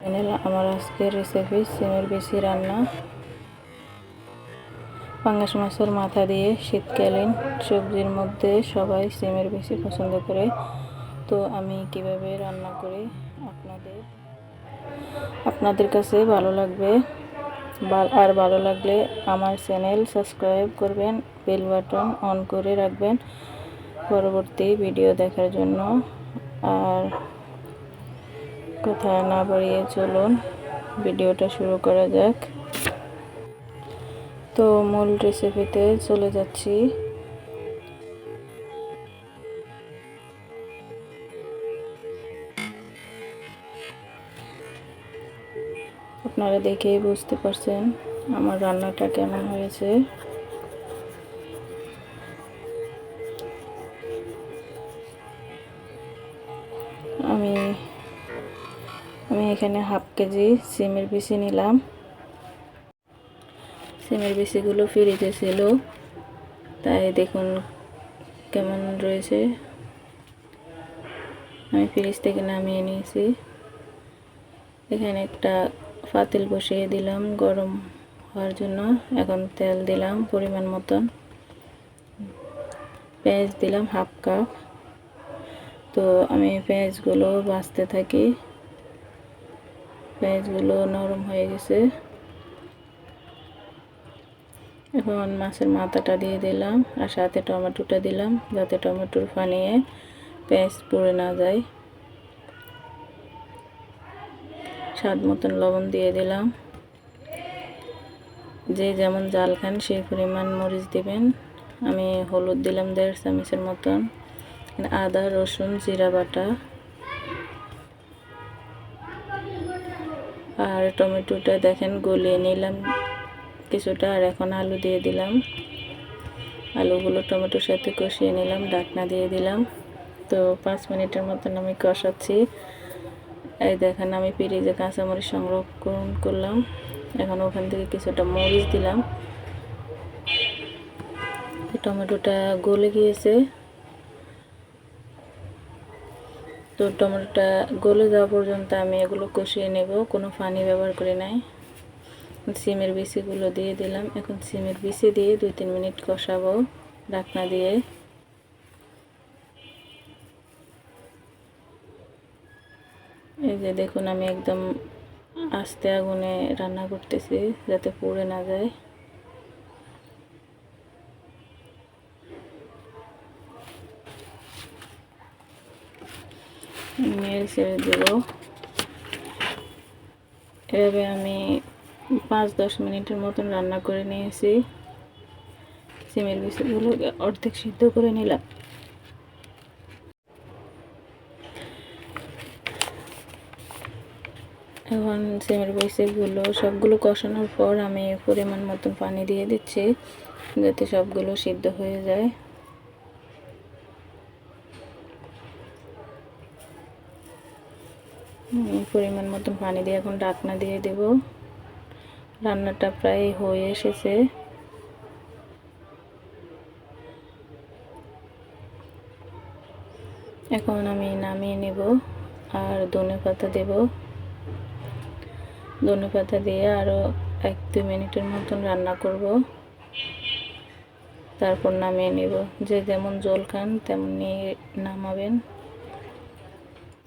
Channel আমার আজকের recipe সিমের বেশি রান্না। পাঙ্গাস মাছের মাথা দিয়ে শীতকালীন সবজির মধ্যে সবাই সিমের বেশি পছন্দ করে। তো আমি কীভাবে রান্না করি আপনাদের? আপনাদের কাছে ভালো লাগবে। আর ভালো লাগলে আমার চ্যানেল সাবস্ক্রাইব করবেন বেল বাটন অন করে রাখবেন। পরবর্তী ভিডিও দেখার জন্য। আর কথা না বাড়িয়ে চলুন, ভিডিওটা শুরু করা যাক। তো মূল রেসিপিতে চলে যাচ্ছি। আপনারা দেখেই বুঝতে পারছেন আমার রান্নাটা কেমন হয়েছে। এখানে হাফ কেজি সিমের বিচি নিলাম। সিমের বিচিগুলো ফ্রিজে ছিল। তাই দেখুন কেমন রয়েছে। আমি ফ্রিজ থেকে নামিয়ে নিয়েছি। এখানে একটা পাতিল বসিয়ে দিলাম গরম হওয়ার জন্য। এখন তেল দিলাম পরিমাণ মতন। পেঁয়াজ দিলাম হাফ কাপ। তো আমি পেঁয়াজগুলো বাঁচতে থাকি। পেঁয়াজগুলো নরম হয়ে গেছে। এখন মাছের মাথাটা দিয়ে দিলাম আর সাথে টমেটোটা দিলাম যাতে টমেটোর ফানিয়ে পেঁয়াজ পড়ে না যায়। স্বাদ মতন লবণ দিয়ে দিলাম। যে যেমন জাল খান সেই পরিমাণ মরিচ দিবেন। আমি হলুদ দিলাম দেড় চামচের মতন। আদা, রসুন, জিরা বাটা। আর টমেটোটা দেখেন গলিয়ে নিলাম কিছুটা, আর এখন আলু দিয়ে দিলাম। আলুগুলো টমেটোর সাথে কষিয়ে নিলাম, ডাকনা দিয়ে দিলাম। তো পাঁচ মিনিটের মতন আমি কষাচ্ছি। এই দেখেন আমি পিরিজে কাঁচামরিচ সংরক্ষণ করলাম। এখন ওখান থেকে কিছুটা মরিচ দিলাম। টমেটোটা গলে গিয়েছে। তো টমেটোটা গলে যাওয়া পর্যন্ত আমি এগুলো কষিয়ে নেব। কোনো পানি ব্যবহার করি নাই। সিমের বিচিগুলো দিয়ে দিলাম। এখন সিমের বিচি দিয়ে দুই তিন মিনিট কষাবো ডাকনা দিয়ে। এই যে দেখুন, আমি একদম আস্তে আগুনে রান্না করতেছি যাতে পুড়ে না যায়। নেড়ে ছেড়ে দেব এভাবে আমি পাঁচ দশ মিনিটের মতন রান্না করে নিয়েছি। সিমের বিষয়গুলো অর্ধেক সিদ্ধ করে নিলাম। এখন সিমের বিষয়গুলো সবগুলো কষানোর পর আমি পরিমাণ মতন পানি দিয়ে দিচ্ছি, যাতে সবগুলো সিদ্ধ হয়ে যায়। পরিমাণ মতন পানি দিয়ে এখন ডাকনা দিয়ে দেব। রান্নাটা প্রায় হয়ে এসেছে। এখন আমি নামিয়ে নেব আর ধনে পাতা দেব। ধনে পাতা দিয়ে আরও এক দুই মিনিটের মতন রান্না করব। তারপর নামিয়ে নেব। যে যেমন জল খান তেমনি নামাবেন।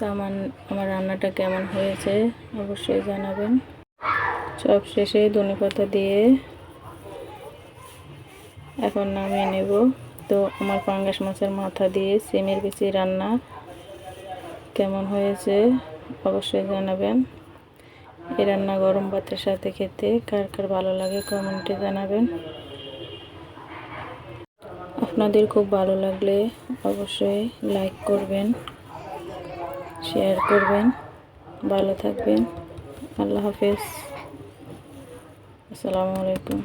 তো আমার আমার রান্নাটা কেমন হয়েছে অবশ্যই জানাবেন। সব শেষে ধনে পাতা দিয়ে এখন নামিয়ে নেব। তো আমার পাঙ্গাস মাছের মাথা দিয়ে সিমের বেশি রান্না কেমন হয়েছে অবশ্যই জানাবেন। এই রান্না গরম ভাতের সাথে খেতে কার কার ভালো লাগে কমেন্টে জানাবেন। আপনাদের খুব ভালো লাগলে অবশ্যই লাইক করবেন। শেয়ার করবেন। ভালো থাকবেন। আল্লাহ হাফেজ। আসসালামু আলাইকুম।